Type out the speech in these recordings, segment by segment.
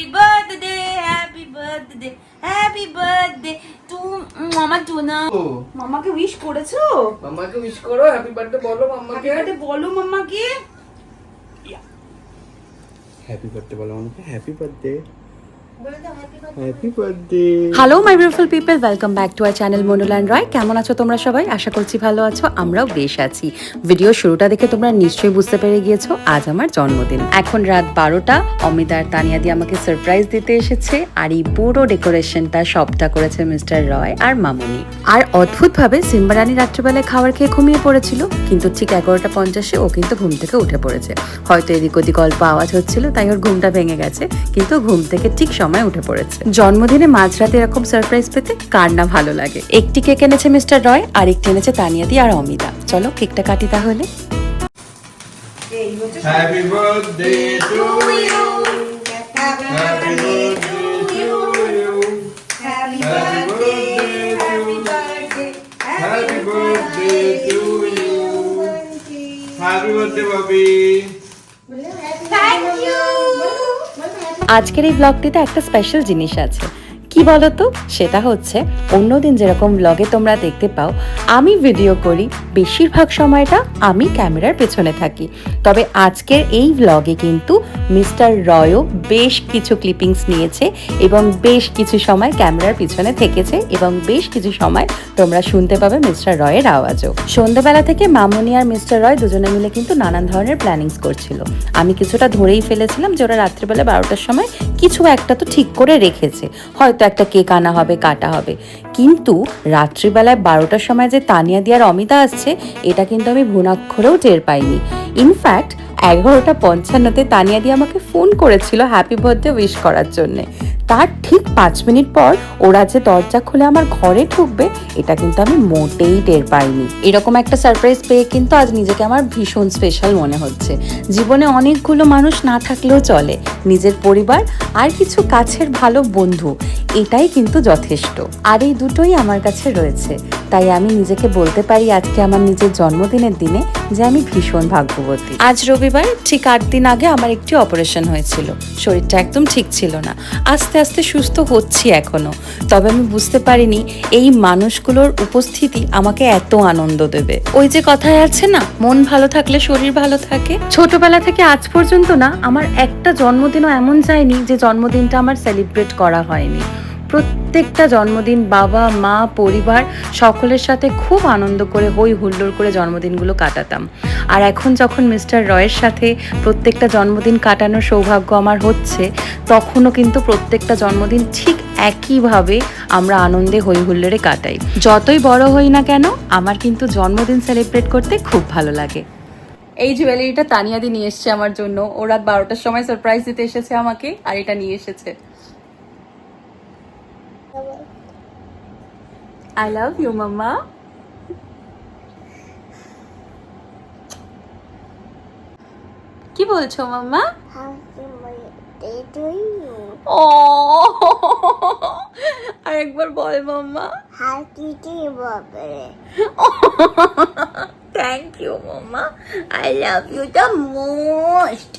happy birthday happy birthday happy birthday to মামা টুনা মামাকে wish করেছ? মাম্মাকে উইশ করো হ্যাপি বার্থডে বলো হ্যাপি মাম্মাকে বলো মামাকে। হ্যাপি বার্থডে বলো happy happy birthday hello my beautiful people welcome back to our channel Monulan Roy কেমন আছো তোমরা সবাই? আশা করছি ভালো আছো, আমরাও বেশ আছি। ভিডিও শুরুটা দেখে তোমরা নিশ্চয়ই বুঝতে পেরে গিয়েছো, আজ আমার জন্মদিন। এখন রাত বারোটা, অমিতা আর তানিয়া দিয়ে আমাকে সারপ্রাইজ দিতে এসেছে, আর এই পুরো ডেকোরেশনটা সবটা করেছে মিস্টার রয় আর মামুনি। আর অদ্ভুতভাবে সিম্বারানি রাত্রিবেলায় খাবার খেয়ে ঘুমিয়ে পড়েছিল, কিন্তু ঠিক এগারোটা পঞ্চাশে ও কিন্তু ঘুম থেকে উঠে পড়েছে। হয়তো এদিক ওদিক অল্প আওয়াজ হচ্ছিল, তাই ওর ঘুমটা ভেঙে গেছে, কিন্তু ঘুম থেকে ঠিক সময় উঠে পড়েছে। জন্মদিনে মাঝরাতে এরকম সারপ্রাইজ পেতে কার না ভালো লাগে? একটি কেক এনেছে মিস্টার রয় আর একটি এনেছে তানিয়াদি আর অমিতা। চলো কেকটা কাটি তাহলে। To you happy birthday Babi thank you আজকের এই ব্লগটিতে একটা স্পেশাল জিনিস আছে। কি বলতো? সেটা হচ্ছে, অন্যদিন যেরকম ব্লগে তোমরা দেখতে পাও, আমি ভিডিও করি, বেশিরভাগ সময়টা আমি ক্যামেরার পেছনে থাকি। তবে আজকের এই ব্লগে কিন্তু মিস্টার রয়ও বেশ কিছু ক্লিপিংস নিয়েছে এবং বেশ কিছু সময় ক্যামেরার পিছনে থেকেছে এবং বেশ কিছু সময় তোমরা শুনতে পাবে মিস্টার রয়ের আওয়াজও। সন্ধ্যেবেলা থেকে মামনি আর মিস্টার রয় দুজনে মিলে কিন্তু নানান ধরনের প্ল্যানিংস করছিল। আমি কিছুটা ধরেই ফেলেছিলাম যে ওরা রাত্রিবেলা বারোটার সময় কিছু একটা তো ঠিক করে রেখেছে। হয়তো একটা কেক আনা হবে, কাটা হবে। কিন্তু রাত্রিবেলায় বারোটার সময় যে তানিয়া দিয়ার অমিতা আসছে, এটা কিন্তু আমি ভুনাক্ষরেও টের পাইনি। ইনফ্যাক্ট এগারোটা পঞ্চান্নতে তানিয়া দিয়ে আমাকে ফোন করেছিল হ্যাপি বার্থডে উইশ করার জন্যে। তার ঠিক পাঁচ মিনিট পর ওরা যে দরজা খুলে আমার ঘরে ঢুকবে, এটা কিন্তু আমি মোটেই টের পাইনি। এরকম একটা সারপ্রাইজ পেয়ে কিন্তু আজ নিজেকে আমার ভীষণ স্পেশাল মনে হচ্ছে। জীবনে অনেকগুলো মানুষ না থাকলেও চলে, নিজের পরিবার আর কিছু কাছের ভালো বন্ধু, এটাই কিন্তু যথেষ্ট। আর এই দুটোই আমার কাছে রয়েছে। তাই আমি নিজেকে বলতে পারি আজকে আমার নিজের জন্মদিনের দিনে যে আমি ভীষণ ভাগ্যবতী। আজ রবিবার, ঠিক আট দিন আগে আমার একটি অপারেশন হয়েছিল। শরীরটা একদম ঠিক ছিল না। আস্তে আস্তে সুস্থ হচ্ছি এখনও। তবে আমি বুঝতে পারিনি এই মানুষগুলোর উপস্থিতি আমাকে এত আনন্দ দেবে। ওই যে কথায় আছে না, মন ভালো থাকলে শরীর ভালো থাকে। ছোটবেলা থেকে আজ পর্যন্ত না, আমার একটা জন্মদিনও এমন যায়নি যে জন্মদিনটা আমার সেলিব্রেট করা হয়নি। প্রত্যেকটা জন্মদিন বাবা, মা, পরিবার সকলের সাথে খুব আনন্দ করে হই হুল্লোড় করে জন্মদিনগুলো কাটাতাম। আর এখন যখন মিস্টার রয়ের সাথে প্রত্যেকটা জন্মদিন কাটানোর সৌভাগ্য আমার হচ্ছে, তখনও কিন্তু প্রত্যেকটা জন্মদিন ঠিক একইভাবে আমরা আনন্দে হই হুল্লোড়ে কাটাই। যতই বড় হই না কেন, আমার কিন্তু জন্মদিন সেলিব্রেট করতে খুব ভালো লাগে। এই জুয়েলারিটা তানিয়াদি নিয়ে এসছে আমার জন্য। ও রাত বারোটার সময় সারপ্রাইজ দিতে এসেছে আমাকে, আর এটা নিয়ে এসেছে। আই লাভ ইউ মাম্মা কি বলছো মাম্মা you. ও আরেকবার বল mamma thank you mamma I love you the most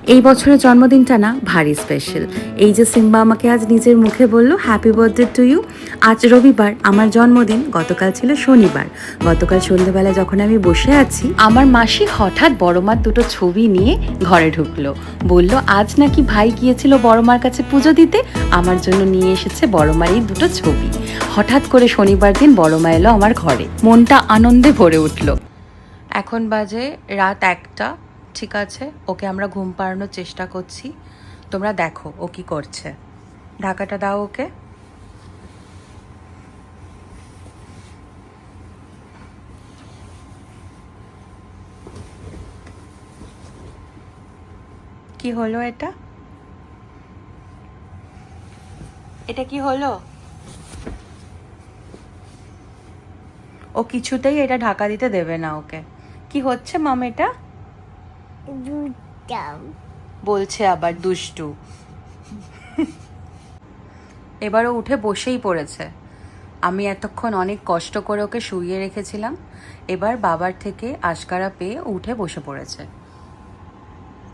এই বছরের জন্মদিনটা না ভারী স্পেশাল এই যে সিম্বা আমাকে আজ নিজের মুখে বলল হ্যাপি বার্থডে টু ইউ আজ রবিবার, আমার জন্মদিন, গতকাল ছিল শনিবার। গতকাল সন্ধ্যেবেলা যখন আমি বসে আছি, আমার মাসি হঠাৎ বড়মার দুটো ছবি নিয়ে ঘরে ঢুকলো। বলল, আজ নাকি ভাই গিয়েছিল বড় মার কাছে পুজো দিতে, আমার জন্য নিয়ে এসেছে বড় মার এই দুটো ছবি। হঠাৎ করে শনিবার দিন বড় মা এলো আমার ঘরে। মনটা আনন্দে ভরে উঠল। এখন বাজে রাত একটা। ঠিক আছে, ওকে আমরা ঘুম পাড়ানোর চেষ্টা করছি। তোমরা দেখো ও কি করছে। ঢাকাটা দাও ওকে। কি হলো এটা? এটা কি হলো? ও কিছুতেই এটা ঢাকা দিতে দেবে না ওকে। কি হচ্ছে, মাম, এটা? বলছে আবার দুষ্টু। এবারও উঠে বসেই পড়েছে। আমি এতক্ষণ অনেক কষ্ট করে ওকে শুইয়ে রেখেছিলাম। এবার বাবার থেকে আশকারা পেয়ে উঠে বসে পড়েছে।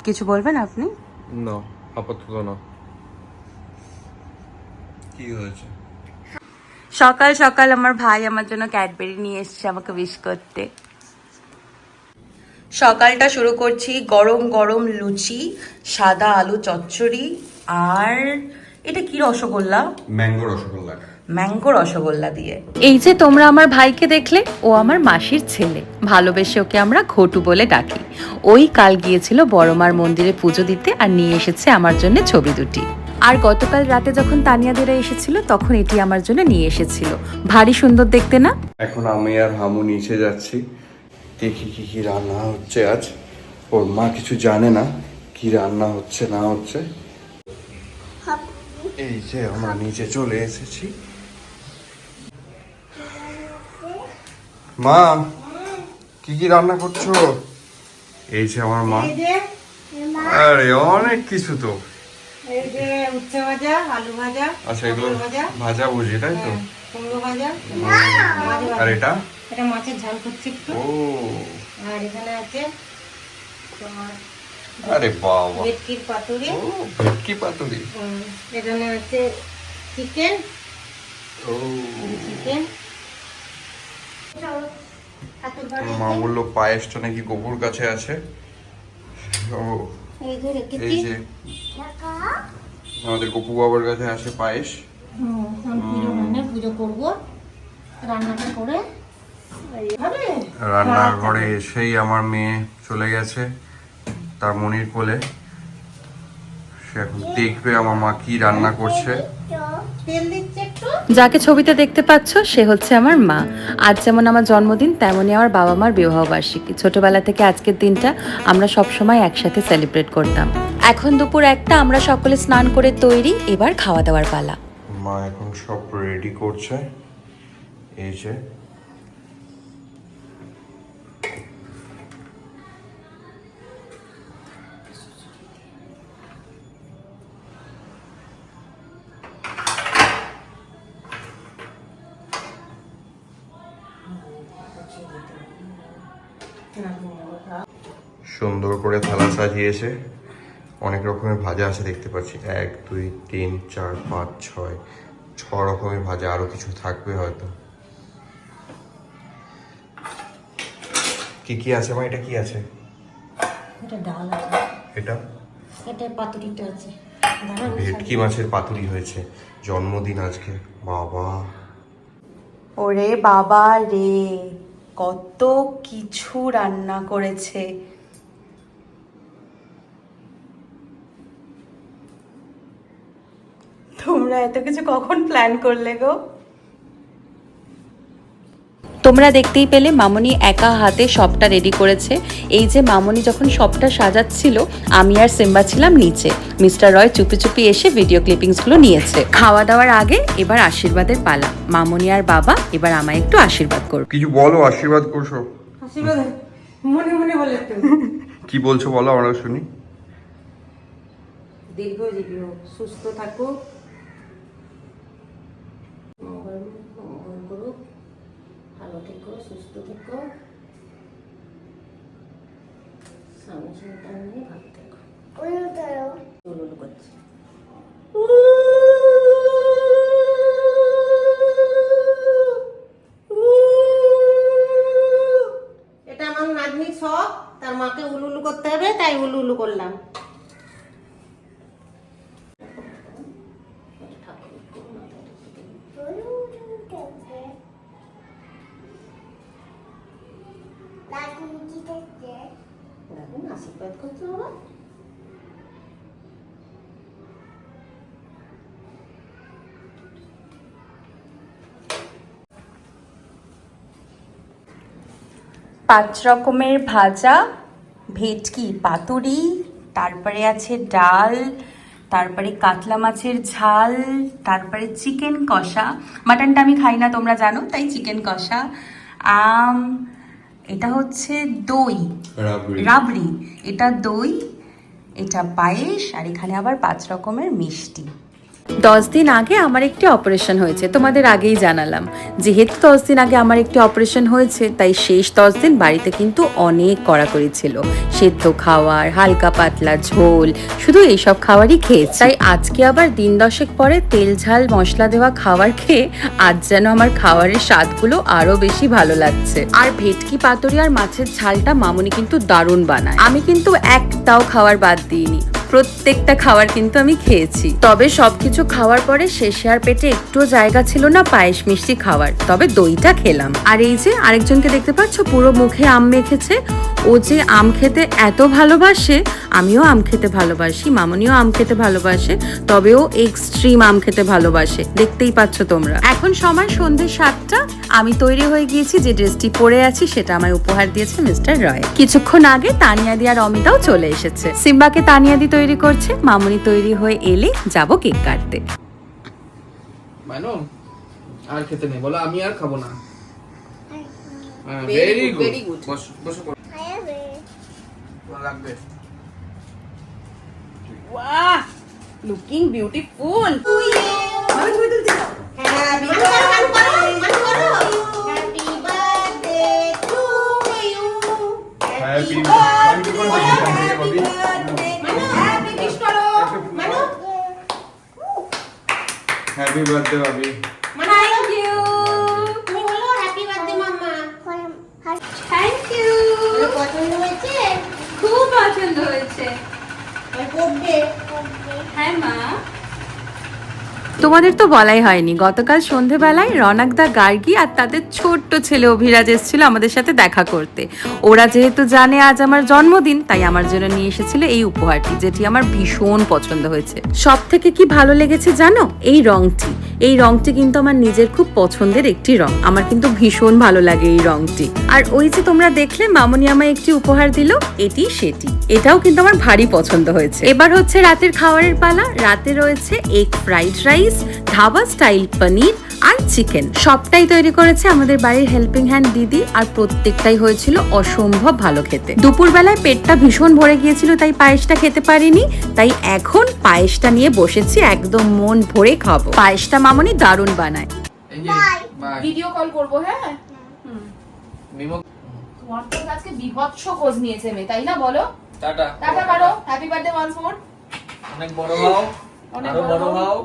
কিছু বলবেন আপনি? না আপাতত না। কি হয়েছে? সকাল সকাল আমার ভাই আমার জন্য ক্যাডবেরি নিয়ে এসেছে আমাকে উইশ করতে। সকালটা শুরু করছি গরম গরম লুচি সাদা আলু চচ্চড়ি আর এটা কি রসগোল্লা? ম্যাঙ্গো রসগোল্লা। ম্যাঙ্গো রসগোল্লা দিয়ে। এই যে তোমরা আমার ভাইকে দেখলে ও আমার মাসির ছেলে। ভালোবেসে ওকে আমরা ঘটু বলে ডাকি। ওই কাল গিয়েছিল বড়মার মন্দিরে পুজো দিতে আর নিয়ে এসেছে আমার জন্য ছবি দুটি। আর গতকাল রাতে যখন তানিয়াদেরা এসেছিল তখন এটি আমার জন্য নিয়ে এসেছিল। ভারী সুন্দর দেখতে না? এখন আমি আর হামু নিচে যাচ্ছি। দেখি কি কি রান্না হচ্ছে আজ। ওর মা কিছু জানে না কি রান্না হচ্ছে না হচ্ছে। এই যে আমরা নিচে চলে এসেছি। মা কি কি রান্না করছ? এই যে আমার মা। আরে অনেক কিছু তো। আচ্ছা এগুলো ভাজা। ভাজা বুঝি তাই তো? ভাজা। আর এটা? এটা মাছের ঝাল করছে একটু। ও। আর এখানে আছে তোমার আরে বাবা। ভেটকির পাতুরি। ও ভেটকি পাতুরি। এখানে আছে চিকেন। ও। চিকেন। হাতুর মা বলল পায়েসটা নাকি গোপুর কাছে আছে। ও এই যে আমাদের গপু বাবার কাছে আছে পায়েস। পুজো মানে করব। রান্নাটা করে রান্নাঘরে এসেই আমার মেয়ে চলে গেছে তার মনির কোলে। সে এখন দেখবে আমার মা কি রান্না করছে। তেল দিচ্ছে একটু। যাকে ছবিতে দেখতে পাচ্ছ সে হচ্ছে আমার মা। আজ যেমন আমার জন্মদিন তেমনই আমার বাবা মার বিবাহবার্ষিকী। ছোটবেলা থেকে আজকের দিনটা আমরা সব সময় একসাথে সেলিব্রেট করতাম। এখন দুপুর একটা আমরা সকলে স্নান করে তৈরি এবার খাওয়া দাওয়ার পালা। মা এখন সব রেডি করছে। এই যে সুন্দর করে থালা সাজিয়েছে। অনেক রকমের ভাজা আছে দেখতে পাচ্ছি। এক দুই তিন চার পাঁচ ছয় ছ রকমের ভাজা। আরও কিছু থাকবে হয়তো। কি কি আছে মা? এটা কি আছে? এটা ডাল আছে। এটা? এটা পাতুরিটা আছে। ভেটকি মাছের পাতুরি হয়েছে। জন্মদিন আজকে। বাবা। ওরে বাবা রে। কত কিছু রান্না করেছে। তোমরা এত কিছু কখন প্ল্যান করলে গো? তোমরা দেখতেই পেলে মামনি একা হাতে সবটা রেডি করেছে। এই যে মামনি যখন সবটা সাজাচ্ছিল আমি আর সিম্বা ছিলাম নিচে। মিস্টার রয় চুপি চুপি এসে ভিডিও ক্লিপিংসগুলো নিয়েছে। খাওয়া দাওয়ার আগে এবার আশীর্বাদের পালা। মামনি আর বাবা এবার আমায় একটু আশীর্বাদ করো কিছু বলো আশীর্বাদ করছ? আশীর্বাদ? মনে মনে বলে একটু। কি বলছো বলো আমরা শুনি। দীর্ঘজীবী হোক সুস্থ থাকুক থেকো সুস্থ থেকো স্বামী সন্তান নিয়ে ভালো থেকো উলুলু করছে এটা আমার নাতনির শখ। তার মাকে উলুলু করতে হবে তাই উলুলু করলাম। পাঁচ রকমের ভাজা ভেটকি পাতুরি তারপরে আছে ডাল তারপরে কাতলা মাছের ঝাল তারপরে চিকেন কষা। মাটনটা আমি খাই না তোমরা জানো তাই চিকেন কষা। আম এটা হচ্ছে দই। রাবড়ি। এটা দই এটা পায়েস আর এখানে আবার পাঁচ রকমের মিষ্টি। দশ দিন আগে আমার একটি অপারেশন হয়েছে, তোমাদের আগেই জানালাম। যেহেতু দশ দিন আগে আমার একটি অপারেশন হয়েছে, তাই শেষ দশ দিন বাড়িতে কিন্তু অনেক কড়াকড়ি ছিল। সেদ্ধ খাওয়ার, হালকা পাতলা ঝোল, শুধু এইসব খাবারই খেয়েছি। তাই আজকে আবার দিন দশেক পরে তেল, ঝাল, মশলা দেওয়া খাবার খেয়ে আজ যেন আমার খাবারের স্বাদগুলো আরও বেশি ভালো লাগছে। আর ভেটকি, পাতুরি আর মাছের ঝালটা মামুনি কিন্তু দারুণ বানায়। আমি কিন্তু একটাও খাওয়ার বাদ দিইনি। প্রত্যেকটা খাবার কিন্তু আমি খেয়েছি। তবে সবকিছু খাওয়ার পরে শেষে আর পেটে একটু জায়গা ছিল না পায়েস মিষ্টি খাওয়ার। তবে দইটা খেলাম। আর এই যে আরেকজনকে দেখতে পাচ্ছ, পুরো মুখে আম মেখেছে। ও যে আম খেতে এত ভালোবাসে আমিও আম খেতে ভালোবাসি মামনিও আম খেতে ভালোবাসে তবে ও এক্সট্রিম আম খেতে ভালোবাসে। দেখতেই পাচ্ছ তোমরা। এখন সময় সন্ধ্যে সাতটা। আমি তৈরি হয়ে গিয়েছি যে ড্রেসটি পরে আছি সেটা আমায় উপহার দিয়েছে মিস্টার রয়। কিছুক্ষণ আগে তানিয়া তানিয়াদি আর অমিতাও চলে এসেছে। সিম্বাকে তানিয়া তানিয়াদি তৈরি করছে মামুনি তৈরি হয়ে এলে যাব কেক কাটতে। আর খেতে নেই। বলো আমি আর খাব না। Very good very good. বসো বসো। ভালো লাগবে ওয়াহ লুকিং বিউটিফুল হ্যাপি বার্থডে ভাবি থ্যাংক ইউ থ্যাংক ইউ খুব পছন্দ হয়েছে হ্যাঁ মা তোমাদের তো বলাই হয়নি। গতকাল সন্ধেবেলায় রনাকদা গার্গী আর তাদের ছোট্ট ছেলে অভিরাজ এসেছিল আমাদের সাথে দেখা করতে। ওরা যেহেতু জানে আজ আমার জন্মদিন, তাই আমার জন্য নিয়ে এসেছিল এই উপহারটি, যেটি আমার ভীষণ পছন্দ হয়েছে। সব থেকে কি ভালো লেগেছে জানো? এই রংটি। এই রংটি কিন্তু আমার নিজের খুব পছন্দের একটি রং। আমার কিন্তু ভীষণ ভালো লাগে এই রংটি। আর ওই যে তোমরা দেখলে, মামনি আমায় একটি উপহার দিল, এটি সেটি। এটাও কিন্তু আমার ভারী পছন্দ হয়েছে। এবার হচ্ছে রাতের খাবারের পালা। রাতে রয়েছে egg fried rice dhaba style paneer আর চিকেন সবটাই তৈরি করেছে আমাদের বাড়ির হেল্পিং হ্যান্ড দিদি আর প্রত্যেকটাই হয়েছিল অসম্ভব ভালো খেতে। দুপুরবেলায় পেটটা ভীষণ ভরে গিয়েছিল তাই পায়েসটা খেতে পারিনি। তাই এখন পায়েসটা নিয়ে বসেছি একদম মন ভরে খাব। পায়েসটা মামনি দারুণ বানায়। ভিডিও কল করব হ্যাঁ? তোমার তো আজকে বিভৎস খোঁজ নিয়েছে মেয়ে তাই না বলো? টাটা। টাটা করো হ্যাপি বার্থডে ওয়ান্স মোর অনেক বড় হও। অনেক আরও বড় বড় হও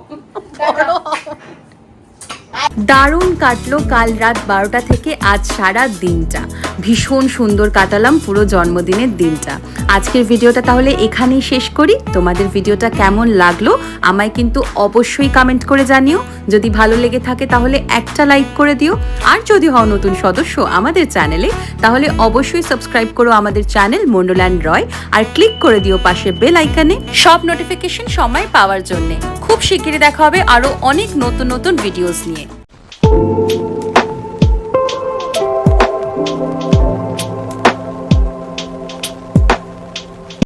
টাটা দারুণ কাটলো কাল রাত বারোটা থেকে আজ সারা দিনটা। ভীষণ সুন্দর কাটালাম পুরো জন্মদিনের দিনটা। আজকের ভিডিওটা তাহলে এখানেই শেষ করি। তোমাদের ভিডিওটা কেমন লাগল আমায় কিন্তু অবশ্যই কমেন্ট করে জানিও। যদি ভালো লেগে থাকে তাহলে একটা লাইক করে দিও। আর যদি হও নতুন সদস্য আমাদের চ্যানেলে, তাহলে অবশ্যই সাবস্ক্রাইব করো আমাদের চ্যানেল মন্ডলান রয়। আর ক্লিক করে দিও পাশে বেল আইকানে সব নোটিফিকেশন সময় পাওয়ার জন্য। খুব শিগগিরই দেখা হবে আরও অনেক নতুন নতুন ভিডিওস নিয়ে।